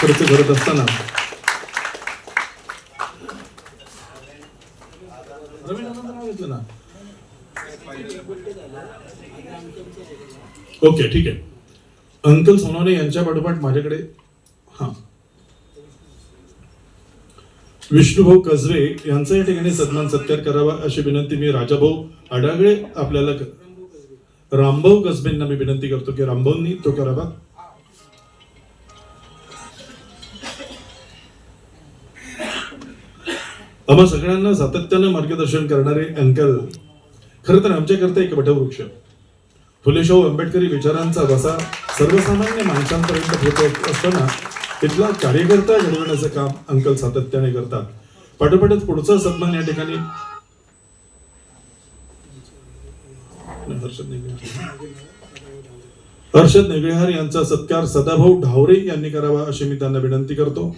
खर्च करत असताना. घेतलं ना? ओके ठीक आहे. अंकल सोनवणे यांच्या पाठोपाठ माझ्याकडे हा. विष्णुभाऊ कसबे यांचा या ठिकाणी सन्मान सत्कार करावा अशी विनंती मी राजाभाऊ अडागळे आपल्याला रामभाऊ कसबेंना मी विनंती करतो की रामभाऊंनी तो करावा. आम्हा सगळ्यांना सातत्यानं मार्गदर्शन करणारे अंकल खरं तर आमच्याकरता एक वटवृक्ष. फुलेशाहू आंबेडकरी विचारांचा वसा सर्वसामान्य माणसांपर्यंत पोहोचत असताना तिथला कार्यकर्ता घडवण्याचं काम अंकल सातत्याने करतात. पाठोपाठच पुढचा सन्मान या ठिकाणी हर्षद नेगळेहार यांचा सत्कार सदाभाऊ ढावरे यांनी करावा अशी मी त्यांना विनंती करतो.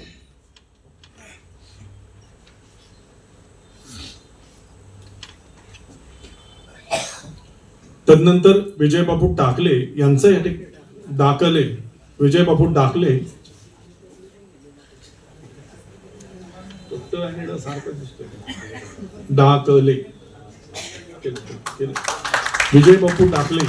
तदनंतर विजयबापू टाकले यांचं या ठिकाणी दाखले. विजयबापू डाकले डाकले विजयबापू डाकले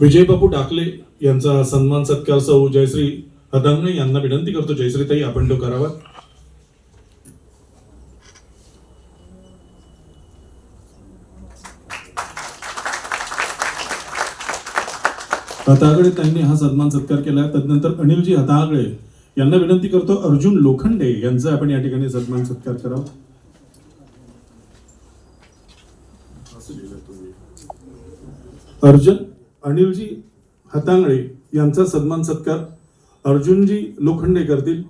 विजयबापू डाकले यांचा सन्मान सत्कार सौ जयश्री हदांगणे यांना विनंती करतो. जयश्रीताई आपण तो करावा. हतागळे त्यांनी हा सन्मान सत्कार केला. तदनंतर अनिलजी हतागळे यांना विनंती करतो. अर्जुन लोखंडे यांचा आपण या ठिकाणी सन्मान सत्कार करावा. अर्जुन अनिलजी हतांगळे यांचा सन्मान सत्कार अर्जुनजी लोखंडे करतील